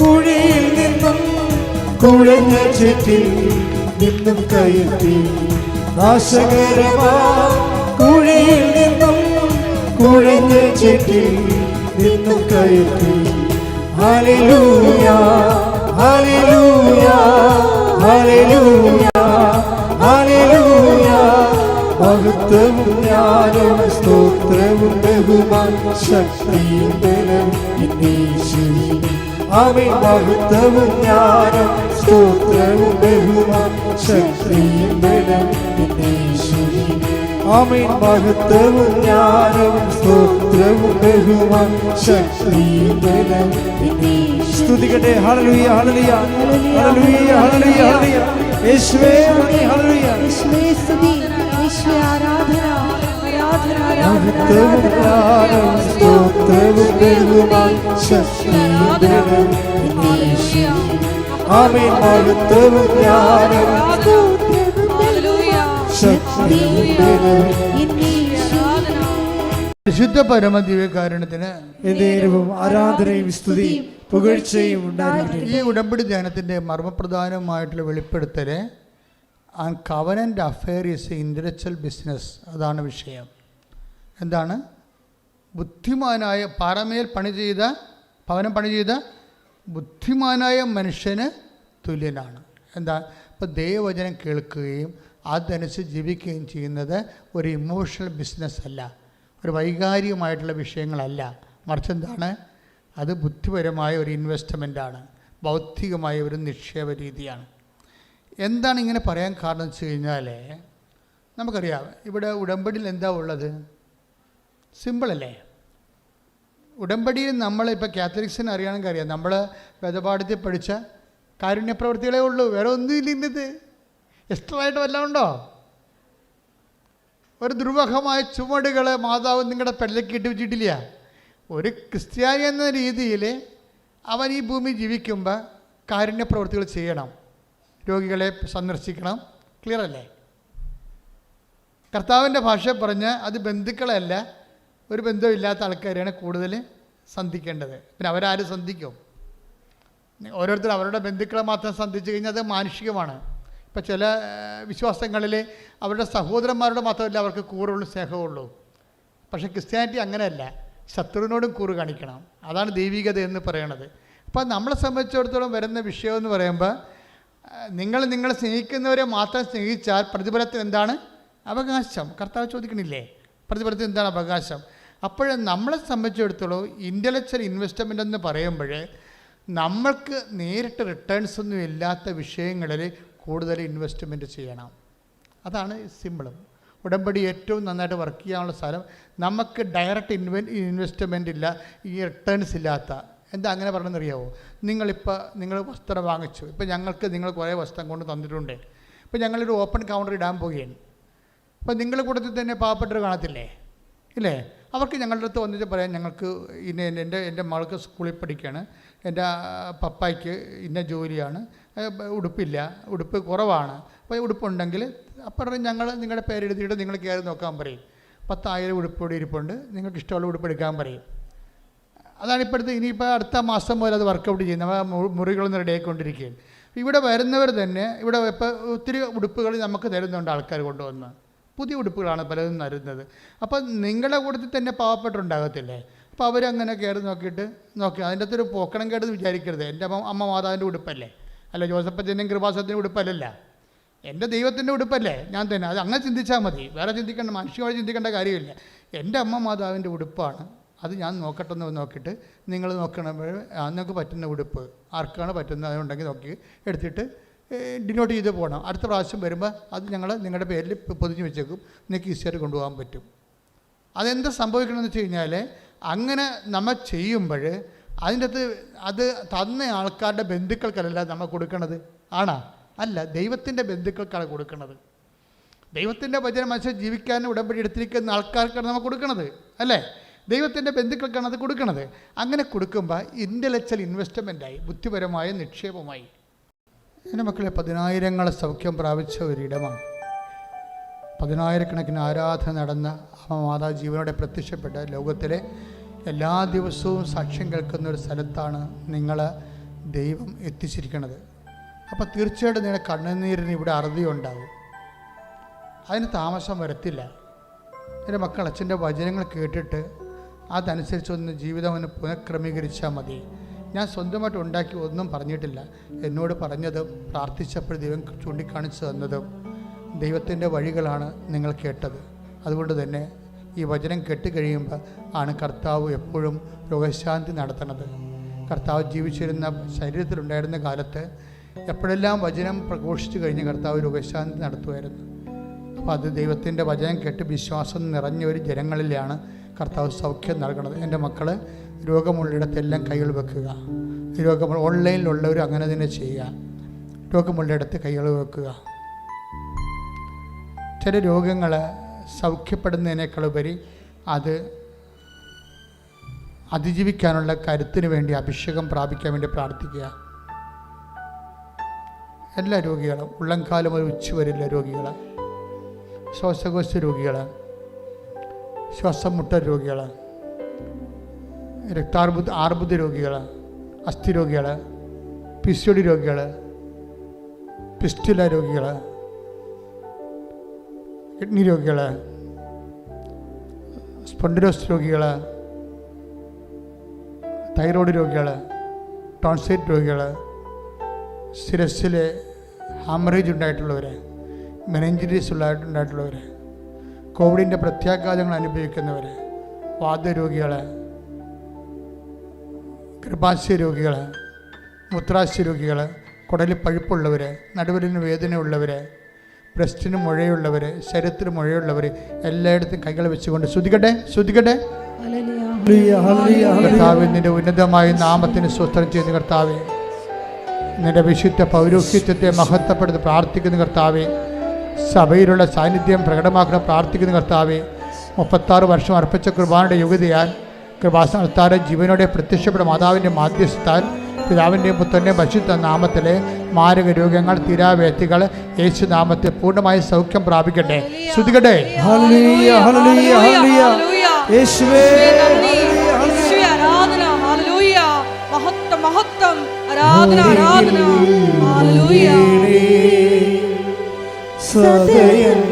കുഴിയിൽ നിന്നും കുഴഞ്ഞ ചെറ്റിൽ നിന്നും കയറ്റി നാശകരമാ. കുഴിയിൽ നിന്നും കുഴഞ്ഞ ചെട്ടി നിന്നും കയറ്റി. Hallelujah hallelujah hallelujah hallelujah. മഹത്വവും ജ്ഞാനവും സ്തോത്രവും ബഹുമാൻ ശക്തിയും ബലം എന്നീശുവിൻ ആമേ മഹത്വവും ജ്ഞാനം സ്തോത്രവും ബഹുമാൻ ശക്തിയും ബലം ആമേ മഹത്വവും ജ്ഞാനവും സ്തോത്രവും ബഹുമാൻ ശക്തിയും ബലം സ്തുതിക്കട്ടെ. Hallelujah hallelujah. Hallelujah. Hallelujah hallelujah. യേശുവേ ഹല്ലേലൂയ. യേശുവേ സ്തുതി. ആരാധന ആരാധന സ്തോത്രവും ജ്ഞാനവും സ്തോത്രവും ബഹുമാൻ ശക്തിയും ബലവും ഹല്ലേലൂയ. ആമേൻ മഹത്വവും ആരാധന. വിശുദ്ധ പരമദിവ്യകാരണത്തിന് എന്നേരവും ആരാധനയും സ്തുതിയും പുകഴ്ചയും ഉണ്ടായിരുന്നു ഈ ഉടമ്പടി ധ്യാനത്തിന്റെ മർമ്മപ്രധാനമായിട്ടുള്ള വെളിപ്പെടുത്തൽ and covenant affair is a intellectual business അതാണ് വിഷയം എന്താണ്? ബുദ്ധിമാനായ പാറമേൽ പണി ചെയ്ത ഭവനം പണി ചെയ്ത ബുദ്ധിമാനായ മനുഷ്യന് തുല്യനാണ്. എന്താ? ഇപ്പോൾ ദൈവവചനം കേൾക്കുകയും അതനുസരിച്ച് ജീവിക്കുകയും ചെയ്യുന്നത് ഒരു ഇമോഷണൽ ബിസിനസ് അല്ല. ഒരു വൈകാരികമായിട്ടുള്ള വിഷയങ്ങളല്ല. മറിച്ച് എന്താണ്? അത് ബുദ്ധിപരമായ ഒരു ഇൻവെസ്റ്റ്മെന്റാണ് ബൗദ്ധികമായ ഒരു നിക്ഷേപ രീതിയാണ്. എന്താണ് ഇങ്ങനെ പറയാൻ കാരണം വെച്ച് കഴിഞ്ഞാൽ നമുക്കറിയാം. ഇവിടെ ഉടമ്പടിയിൽ എന്താ ഉള്ളത്? സിമ്പിളല്ലേ ഉടമ്പടിയിൽ നമ്മൾ ഇപ്പോൾ കാത്തലിക്സിന് അറിയണമെങ്കിൽ അറിയാം നമ്മൾ വേദപാഠത്തിൽ പഠിച്ച കാരുണ്യപ്രവൃത്തികളേ ഉള്ളൂ. വേറെ ഒന്നുമില്ല ഇന്നത്. എക്സ്ട്രായിട്ട് വല്ലതും ഉണ്ടോ? ഒരു ദുർവഹമായ ചുമടുകൾ മാതാവ് നിങ്ങളുടെ പെടലേക്ക് ഇട്ട് വെച്ചിട്ടില്ല. ഒരു ക്രിസ്ത്യാനി എന്ന രീതിയിൽ അവൻ ഈ ഭൂമി ജീവിക്കുമ്പോൾ കാരുണ്യപ്രവൃത്തികൾ ചെയ്യണം. രോഗികളെ സന്ദർശിക്കണം. ക്ലിയർ അല്ലേ? കർത്താവിന്റെ ഭാഷ പറഞ്ഞ് അത് ബന്ധുക്കളല്ല ഒരു ബന്ധമില്ലാത്ത ആൾക്കാരെയാണ് കൂടുതൽ സന്ധിക്കേണ്ടത്. പിന്നെ അവരാര് സന്ധിക്കും? ഓരോരുത്തർ അവരുടെ ബന്ധുക്കളെ മാത്രം സന്ധിച്ചു കഴിഞ്ഞാൽ അത് മാനുഷികമാണ്. ഇപ്പം ചില വിശ്വാസങ്ങളിൽ അവരുടെ സഹോദരന്മാരോട് മാത്രമല്ല അവർക്ക് കൂറുള്ളൂ സ്നേഹമുള്ളൂ പക്ഷേ ക്രിസ്ത്യാനിറ്റി അങ്ങനെയല്ല. ശത്രുവിനോടും കൂറ് കാണിക്കണം. അതാണ് ദൈവികത എന്ന് പറയണത്. അപ്പം നമ്മളെ സംബന്ധിച്ചിടത്തോളം വരുന്ന വിഷയം എന്ന് പറയുമ്പോൾ നിങ്ങൾ നിങ്ങളെ സ്നേഹിക്കുന്നവരെ മാത്രം സ്നേഹിച്ചാൽ പ്രതിഫലത്തിന് എന്താണ്? അവകാശം. കർത്താവ് ചോദിക്കണില്ലേ? പ്രതിഫലത്തിന് എന്താണ് അവകാശം? അപ്പോൾ നമ്മളെ സംബന്ധിച്ചിടത്തോളം ഇന്റലക്ച്വൽ ഇൻവെസ്റ്റ്മെന്റ് എന്ന് പറയുമ്പോൾ നമ്മൾക്ക് നേരിട്ട് റിട്ടേൺസ് ഒന്നും ഇല്ലാത്ത വിഷയങ്ങളിൽ കൂടുതൽ ഇൻവെസ്റ്റ്മെന്റ് ചെയ്യണം. അതാണ് സിമ്പിളും ഉടമ്പടി ഏറ്റവും നന്നായിട്ട് വർക്ക് ചെയ്യാനുള്ള സ്ഥലം. നമുക്ക് ഡയറക്റ്റ് ഇൻവെ ഇൻവെസ്റ്റ്മെന്റ് ഇല്ല ഈ റിട്ടേൺസ് ഇല്ലാത്ത. എന്താ അങ്ങനെ പറഞ്ഞെന്നറിയാവോ നിങ്ങളിപ്പോൾ നിങ്ങൾ വസ്ത്രം വാങ്ങിച്ചു. ഇപ്പോൾ ഞങ്ങൾക്ക് നിങ്ങൾ കുറേ വസ്ത്രം കൊണ്ട് തന്നിട്ടുണ്ട്. ഇപ്പോൾ ഞങ്ങളൊരു ഓപ്പൺ കൗണ്ടർ ഇടാൻ പോവുകയാണ്. അപ്പോൾ നിങ്ങളുടെ കൂട്ടത്തിൽ തന്നെ പാവപ്പെട്ടവർ കാണത്തില്ലേ? ഇല്ലേ? അവർക്ക് ഞങ്ങളുടെ അടുത്ത് വന്നിട്ട് പറയാം ഞങ്ങൾക്ക് ഇന്ന എന്റെ എന്റെ മകൾക്ക് സ്കൂളിൽ പഠിക്കുകയാണ് എന്റെ പപ്പായ്ക്ക് ഇന്ന ജോലിയാണ്. ഉടുപ്പില്ല. ഉടുപ്പ് കുറവാണ്. അപ്പോൾ ഉടുപ്പുണ്ടെങ്കിൽ അപ്പം ഞങ്ങൾ നിങ്ങളുടെ പേരെഴുതിയിട്ട് നിങ്ങൾ കയറി നോക്കാൻ പറയും. പത്തായിരം ഉടുപ്പോടെ ഇരിപ്പുണ്ട്. നിങ്ങൾക്ക് ഇഷ്ടമുള്ള ഉടുപ്പ് എടുക്കാൻ പറയും. അതാണ് ഇപ്പോഴത്തെ ഇനിയിപ്പോൾ അടുത്ത മാസം മുതൽ അത് വർക്കൗട്ട് ചെയ്യുന്നത്. നമ്മൾ മുറികളൊന്നും റെഡിയായിക്കൊണ്ടിരിക്കുകയാണ് ഇവിടെ വരുന്നവർ തന്നെ ഇവിടെ ഇപ്പോൾ ഒത്തിരി ഉടുപ്പുകൾ നമുക്ക് തരുന്നുണ്ട് ആൾക്കാർ കൊണ്ടുവന്ന്. പുതിയ ഉടുപ്പുകളാണ് പലതും നരുന്നത്. അപ്പം നിങ്ങളുടെ കൂട്ടത്തിൽ തന്നെ പാവപ്പെട്ടുണ്ടാകത്തില്ലേ അപ്പോൾ അവരങ്ങനെ കയറി നോക്കിയിട്ട് നോക്കി. അതിന്റെ അകത്തൊരു പോക്കണം കേട്ടത് വിചാരിക്കരുത്. എന്റെ അമ്മ അമ്മ മാതാവിന്റെ ഉടുപ്പല്ലേ? അല്ല ജോസഫത്തിന്റെയും കൃപാസത്തിന്റെ ഉടുപ്പല്ലല്ല. എന്റെ ദൈവത്തിന്റെ ഉടുപ്പല്ലേ? ഞാൻ തന്നെ. അത് അങ്ങനെ ചിന്തിച്ചാൽ മതി. വേറെ ചിന്തിക്കേണ്ട മനുഷ്യമായി ചിന്തിക്കേണ്ട കാര്യമില്ല. എന്റെ അമ്മ മാതാവിന്റെ ഉടുപ്പാണ്. അത് ഞാൻ നോക്കട്ടെ എന്ന് നോക്കിയിട്ട് നിങ്ങൾ നോക്കണമ്പോൾ നിങ്ങൾക്ക് പറ്റുന്ന ഉടുപ്പ് ആർക്കാണ് പറ്റുന്നത് അതുണ്ടെങ്കിൽ നോക്കി എടുത്തിട്ട് ഡിനോട്ട് ചെയ്ത് പോകണം അടുത്ത പ്രാവശ്യം വരുമ്പോൾ അത് ഞങ്ങൾ നിങ്ങളുടെ പേരിൽ പൊതിഞ്ഞ് വെച്ചേക്കും. നിങ്ങൾക്ക് ഈസിയായിട്ട് കൊണ്ടുപോകാൻ പറ്റും. അതെന്താ സംഭവിക്കണമെന്ന് വെച്ച് കഴിഞ്ഞാൽ അങ്ങനെ നമ്മൾ ചെയ്യുമ്പോൾ അതിന്റെ അകത്ത് അത് തന്ന ആൾക്കാരുടെ ബന്ധുക്കൾക്കല്ല നമ്മൾ കൊടുക്കണത്. ആണാ? അല്ല ദൈവത്തിന്റെ ബന്ധുക്കൾക്കാണ് കൊടുക്കുന്നത് ദൈവത്തിന്റെ വചന മനസ്സിൽ ജീവിക്കാൻ ഉടമ്പടി എടുത്തിരിക്കുന്ന ആൾക്കാർക്കാണ് നമ്മൾ കൊടുക്കണത്. അല്ലേ? ദൈവത്തിന്റെ ബന്ധുക്കൾക്കാണ് അത് കൊടുക്കണത്. അങ്ങനെ കൊടുക്കുമ്പോൾ ഇന്റലക്ച്വൽ ഇൻവെസ്റ്റ്മെന്റായി ബുദ്ധിപരമായ നിക്ഷേപമായി. എന്റെ മക്കളെ പതിനായിരങ്ങൾ സൗഖ്യം പ്രാപിച്ച ഒരിടമാണ്. പതിനായിരക്കണക്കിന് ആരാധന നടന്ന അമ്മ മാതാ ജീവനോടെ പ്രത്യക്ഷപ്പെട്ട ലോകത്തിലെ എല്ലാ ദിവസവും സാക്ഷ്യം കേൾക്കുന്ന ഒരു സ്ഥലത്താണ് നിങ്ങൾ ദൈവം എത്തിച്ചിരിക്കുന്നത്. അപ്പോൾ തീർച്ചയായിട്ടും നിങ്ങളുടെ കണ്ണുനീരിന് ഇവിടെ അറുതി ഉണ്ടാകും അതിന് താമസം വരത്തില്ല. എന്റെ മക്കൾ അച്ഛന്റെ വചനങ്ങൾ കേട്ടിട്ട് അതനുസരിച്ചൊന്ന് ജീവിതം ഒന്ന് പുനഃക്രമീകരിച്ചാൽ മതി. ഞാൻ സ്വന്തമായിട്ട് ഉണ്ടാക്കി ഒന്നും പറഞ്ഞിട്ടില്ല. എന്നോട് പറഞ്ഞതും പ്രാർത്ഥിച്ചപ്പോൾ ദൈവം ചൂണ്ടിക്കാണിച്ചു തന്നതും ദൈവത്തിന്റെ വഴികളാണ് നിങ്ങൾ കേട്ടത്. അതുകൊണ്ട് തന്നെ ഈ വചനം കെട്ടുകഴിയുമ്പോൾ ആണ് കർത്താവ് എപ്പോഴും രോഗശാന്തി നടത്തണത് കർത്താവ് ജീവിച്ചിരുന്ന ശരീരത്തിലുണ്ടായിരുന്ന കാലത്ത് എപ്പോഴെല്ലാം വചനം പ്രഘോഷിച്ചു കഴിഞ്ഞ് കർത്താവ് രോഗശാന്തി നടത്തുമായിരുന്നു. അപ്പോൾ അത് ദൈവത്തിന്റെ വചനം കേട്ട് വിശ്വാസം നിറഞ്ഞ ഒരു ജനങ്ങളിലാണ് കർത്താവ് സൗഖ്യം നൽകണത് എന്റെ മക്കൾ രോഗമുള്ളിടത്തെല്ലാം കൈകൾ വെക്കുക. രോഗം ഓൺലൈനിലുള്ളവർ അങ്ങനെ തന്നെ ചെയ്യുക. രോഗമുള്ളിടത്ത് കൈകൾ വെക്കുക. ചില രോഗങ്ങൾ സൗഖ്യപ്പെടുന്നതിനേക്കാൾ ഉപരി അത് അതിജീവിക്കാനുള്ള കരുത്തിന് വേണ്ടി അഭിഷേകം പ്രാപിക്കാൻ വേണ്ടി പ്രാർത്ഥിക്കുക. എല്ലാ രോഗികളും ഉള്ളംകാലം ഒരു ഉച്ച വരില്ല രോഗികൾ ശ്വാസകോശ രോഗികൾ ശ്വാസം മുട്ട രോഗികൾ രക്താർബുദ ആർബുദ രോഗികൾ അസ്ഥി രോഗികൾ പിസ്യൊടി രോഗികൾ പിസ്റ്റുല രോഗികൾ കിഡ്നി രോഗികൾ സ്പോണ്ടിലോസ് രോഗികൾ തൈറോയ്ഡ് രോഗികൾ ടോൺസൈറ്റ് രോഗികൾ സിരസിലെ ഹാമറേജ് ഉണ്ടായിട്ടുള്ളവർ മെനഞ്ചിറ്റീസ് ഉണ്ടായിട്ടുള്ളവർ കോവിഡിന്റെ പ്രത്യാഘാതങ്ങൾ അനുഭവിക്കുന്നവർ വാദരോഗികൾ ഗർഭാശയ രോഗികൾ മൂത്രാശയ രോഗികൾ കുടലിൽ പഴുപ്പുള്ളവർ നടുവിലിന് വേദനയുള്ളവർ ബ്രസ്റ്റിന് മുഴയുള്ളവർ ശരീരത്തിന് മുഴയുള്ളവർ എല്ലായിടത്തും കൈകൾ വെച്ചുകൊണ്ട് ഹല്ലേലൂയ, ഹല്ലേലൂയ. കർത്താവ് നിന്റെ ഉന്നതമായ നാമത്തിന് സ്വസ്ഥം ചെയ്യുന്ന കർത്താവെ. നിന്റെ വിശുദ്ധ പൗരോഹിത്യത്തെ മഹത്വപ്പെടുത്തി പ്രാർത്ഥിക്കുന്ന കർത്താവെ. സഭയിലുള്ള സാന്നിധ്യം പ്രകടമാക്കുന്ന പ്രാർത്ഥിക്കുന്ന കർത്താവെ. മുപ്പത്താറ് വർഷം അർപ്പിച്ച കുർബാനയുടെ യോഗ്യതയാൽ കൃപാസനത്താറ് ജീവനോടെ പ്രത്യക്ഷപ്പെട്ട മാതാവിന്റെ മാധ്യസ്ഥാൻ പിതാവിന്റെയും പുത്രന്റെയും പരിശുദ്ധ നാമത്തിലെ മാരക രോഗങ്ങൾ തീരാവേത്തികൾ യേശു നാമത്തെ പൂർണമായി സൗഖ്യം പ്രാപിക്കട്ടെ. ശ്രുതികട്ടെ ഹല്ലേലൂയ, ഹല്ലേലൂയ, ഹല്ലേലൂയ. യേശുവേ നന്ദി. ആരാധന. ഹല്ലേലൂയ. മഹത്വം മഹത്വം. ആരാധന ആരാധന. ഹല്ലേലൂയ. സദയം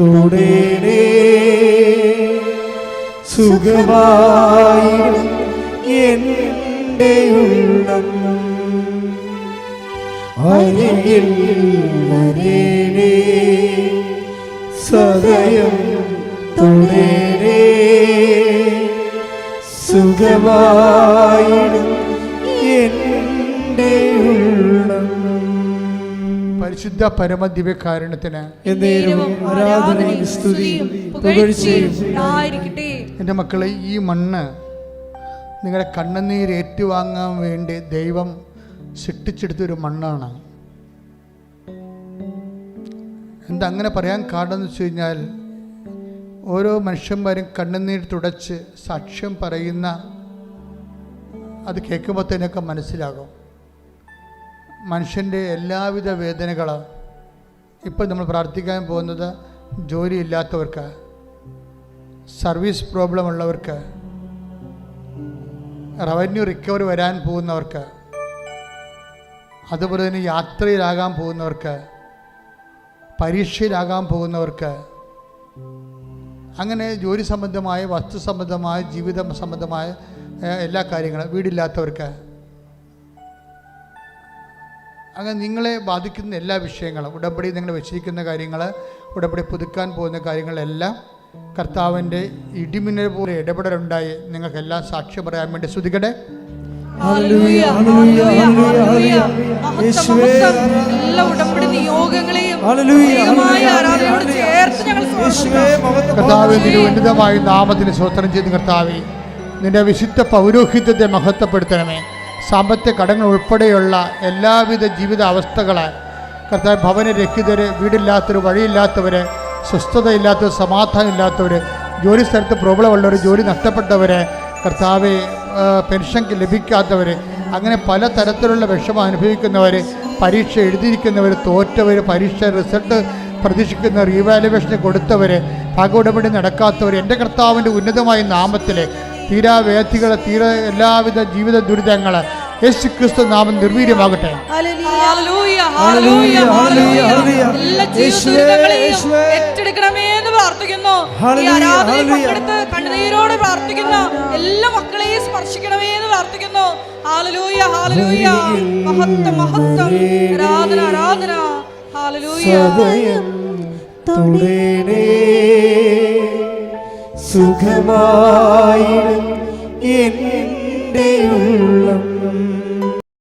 തുടരേ സുഖമായി എന്റെ ഉള്ളം. അരികിൽ വരേണേ സദയം തുടരേ സുഖമായി എന്റെ ഉള്ളം. പരിശുദ്ധ പരമദിവ്യകാരണത്തിന് എന്നേരവും ആരാധനയും സ്തുതിയും പുകഴ്ചയും ഉണ്ടായിരിക്കട്ടെ. എന്റെ മക്കളെ ഈ മണ്ണ് നിങ്ങളുടെ കണ്ണുനീര് ഏറ്റുവാങ്ങാൻ വേണ്ടി ദൈവം സൃഷ്ടിച്ചെടുത്തൊരു മണ്ണാണ്. എന്താ അങ്ങനെ പറയാൻ കാരണം എന്ന് വെച്ച് കഴിഞ്ഞാൽ ഓരോ മനുഷ്യന്മാരും കണ്ണുനീർ തുടച്ച് സാക്ഷ്യം പറയുന്ന അത് കേൾക്കുമ്പോൾ തന്നെയൊക്കെ മനസ്സിലാകും. മനുഷ്യന്റെ എല്ലാവിധ വേദനകളും ഇപ്പോൾ നമ്മൾ പ്രാർത്ഥിക്കാൻ പോകുന്നത് ജോലിയില്ലാത്തവർക്ക് സർവീസ് പ്രോബ്ലം ഉള്ളവർക്ക് റവന്യൂ റിക്കവറി വരാൻ പോകുന്നവർക്ക് അതുപോലെ തന്നെ യാത്രയിലാകാൻ പോകുന്നവർക്ക് പരീക്ഷയിലാകാൻ പോകുന്നവർക്ക് അങ്ങനെ ജോലി സംബന്ധമായ വസ്തു സംബന്ധമായ ജീവിത സംബന്ധമായ എല്ലാ കാര്യങ്ങളും വീടില്ലാത്തവർക്ക് അങ്ങനെ നിങ്ങളെ ബാധിക്കുന്ന എല്ലാ വിഷയങ്ങളും ഉടമ്പടി നിങ്ങൾ വെച്ചിരിക്കുന്ന കാര്യങ്ങൾ ഉടമ്പടി പുതുക്കാൻ പോകുന്ന കാര്യങ്ങളെല്ലാം കർത്താവിന്റെ ഇടിമിന്നൽ പോലെ ഇടപെടലുണ്ടായി. നിങ്ങൾക്കെല്ലാം സാക്ഷ്യം പറയാൻ വേണ്ടി ശ്രുതികടെ ഹല്ലേലൂയ, ഹല്ലേലൂയ, ഹല്ലേലൂയ. മഹത്വം, മഹത്വം. എല്ലാ ഉടമ്പടി നിയോഗങ്ങളെയും ഹല്ലേലൂയ, ദൈവമായ ഹല്ലേലൂയ, ചേർത്ത് ഞങ്ങൾ യേശുവേ മഹത്വം കർത്താവ് നിന്റെ ഉന്നതമായ നാമത്തിന് സ്വോത്രം ചെയ്ത് കർത്താവെ. നിന്റെ വിശുദ്ധ പൗരോഹിത്യത്തെ മഹത്വപ്പെടുത്തണമേ. സാമ്പത്തിക കടങ്ങൾ ഉൾപ്പെടെയുള്ള എല്ലാവിധ ജീവിത അവസ്ഥകളെ കർത്താവ് ഭവനരഹിതർ വീടില്ലാത്തവർ വഴിയില്ലാത്തവർ സ്വസ്ഥതയില്ലാത്തവർ സമാധാനം ഇല്ലാത്തവർ ജോലി സ്ഥലത്ത് പ്രോബ്ലം ഉള്ളവർ ജോലി നഷ്ടപ്പെട്ടവർ കർത്താവ് പെൻഷൻ ലഭിക്കാത്തവർ അങ്ങനെ പല തരത്തിലുള്ള വിഷമം അനുഭവിക്കുന്നവർ പരീക്ഷ എഴുതിയിരിക്കുന്നവർ തോറ്റവർ പരീക്ഷ റിസൾട്ട് പ്രതീക്ഷിക്കുന്ന റീവാലുവേഷൻ കൊടുത്തവർ ഭാഗോടപടി നടക്കാത്തവർ എന്റെ കർത്താവിന്റെ ഉന്നതമായ നാമത്തിൽ തീരാവേദികൾ തീരെ എല്ലാവിധ ജീവിത ദുരിതങ്ങൾ യേശു ക്രിസ്തു നാമം നിർവീര്യമാകട്ടെ. Hallelujah, hallelujah, hallelujah. എല്ലാ യേശുവേ, ജീവിതങ്ങളെയും ഏറ്റെടുക്കണമേ എന്ന് പ്രാർത്ഥിക്കുന്നു. Hallelujah, hallelujah. പങ്കെടുത്ത് കണ്ണുനീരോടെ പ്രാർത്ഥിക്കുന്ന എല്ലാ മക്കളെയും സ്പർശിക്കണമേ എന്ന് പ്രാർത്ഥിക്കുന്നു. ഹാലലൂയ ഹാലലൂയ മഹത്വം മഹത്വം. ആരാധന ആരാധന. ഹാലലൂയ സുഖമായി എന്റെ ഉള്ളം.